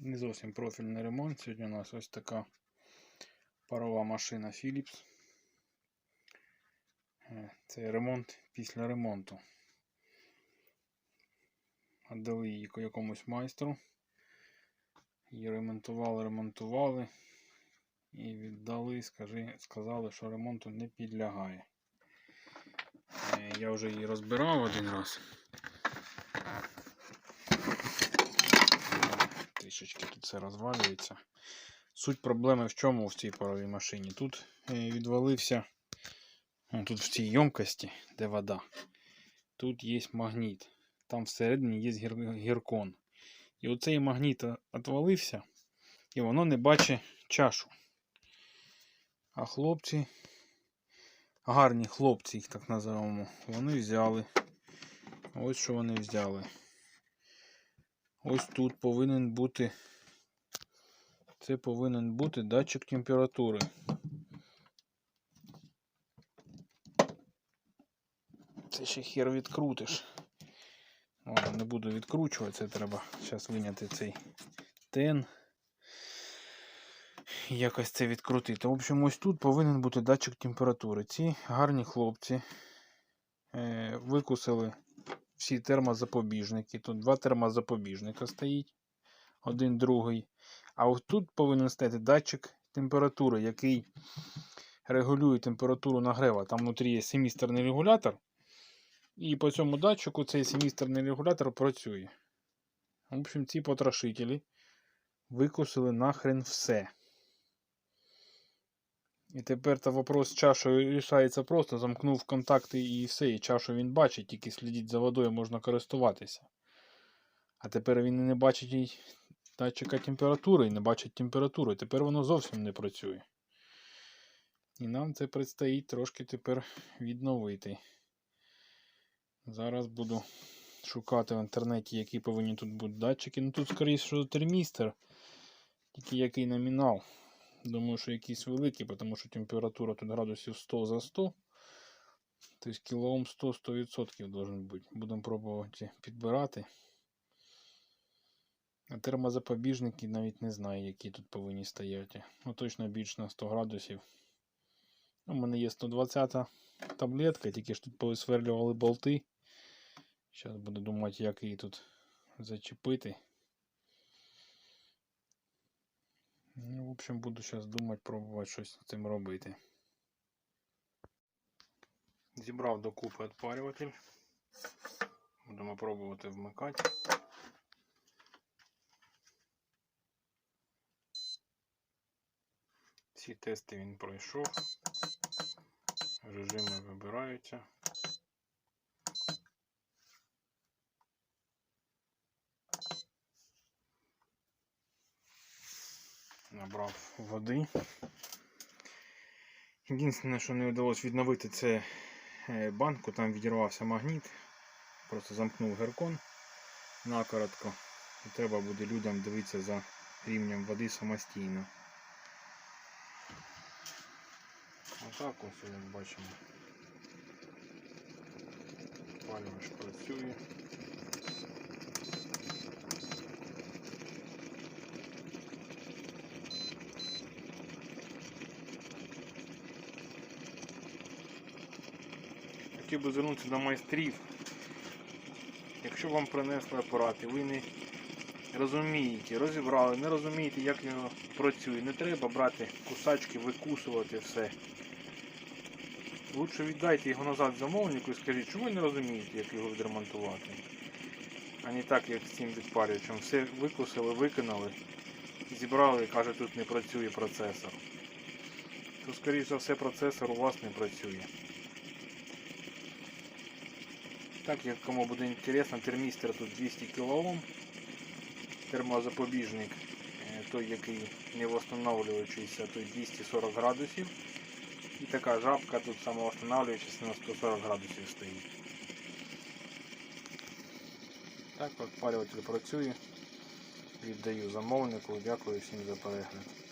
Не зовсім профільний ремонт. Сьогодні у нас ось така парова машина Philips. Е, Це ремонт після ремонту. Отдали її якомусь майстру. Її ремонтували, ремонтували. І віддали, скажи, сказали, що ремонту не підлягає. Е, Я вже її розбирав один раз. Трішечки тут все розвалюється. Суть проблеми в чому в цій паровій машині? Тут е, відвалився, тут в цій ємкості, де вода, тут є магніт. Там всередині є гір- гіркон. І оцей магніт відвалився, і воно не бачить чашу. А хлопці, гарні хлопці, їх так називаємо, вони взяли. Ось що вони взяли. Ось тут повинен бути. Це повинен бути датчик температури. Це ще хер відкрутиш. Ладно, не буду відкручувати, це треба зараз виняти цей тен. Якось це відкрутити. В общем, ось тут повинен бути датчик температури. Ці гарні хлопці е, викусили всі термозапобіжники. Тут два термозапобіжника стоїть, один другий. А ось тут повинен стояти датчик температури, який регулює температуру нагрева. Там внутрі є семістерний регулятор. І по цьому датчику цей семістерний регулятор працює. В общем, ці потрошителі викусили нахрен все. І тепер та вопрос чашою рішається просто. Замкнув контакти і все, і чашу він бачить, тільки слідіть за водою можна користуватися. А тепер він і не бачить і датчика температури і не бачить температури. Тепер воно зовсім не працює. І нам це предстоїть трошки тепер відновити. Зараз буду шукати в інтернеті, які повинні тут бути датчики. Ну тут, скоріше, термістер, тільки який номінал. Думаю, що якийсь великий, тому що температура тут градусів 100 за 100. Тобто кілоом 100-100% должен бути. Будемо пробувати підбирати. А термозапобіжники навіть не знаю, які тут повинні стояти. Ну точно більш на 100 градусів. У мене є 120 таблетка, тільки ж тут повисверлювали болти. Зараз буду думати, як її тут зачепити. Ну, в общем, буду зараз думати, пробувати щось з цим робити. Зібрав докупи відпарюватель. Будемо пробувати вмикати. Ці тести він пройшов. Режими вибираються. Набрав води. Єдине, що не вдалося відновити, це е, банку, там відірвався магніт. Просто замкнув геркон накоротко. І треба буде людям дивитися за рівнем води самостійно. Отак ось як бачимо. Палювач працює. Хотів би звернутися до майстрів. Якщо вам принесли апарат і ви не розумієте, розібрали, не розумієте, як він працює, не треба брати кусачки, викусувати все. Лучше віддайте його назад замовнику і скажіть, що ви не розумієте, як його відремонтувати. А не так, як з цим відпарювачем. Все викусили, виконали, зібрали і каже, тут не працює процесор. То, скоріше за все, процесор у вас не працює. Так, як кому буде інтересно, термістер тут 200 кОм. Термозапобіжник, е, той, який не восстанавливаючийся, той 240 градусів. І така жабка тут самовосстанавливаючись на 140 градусів стоїть. Так, відпалюватель працює. Віддаю замовнику. Дякую всім за перегляд.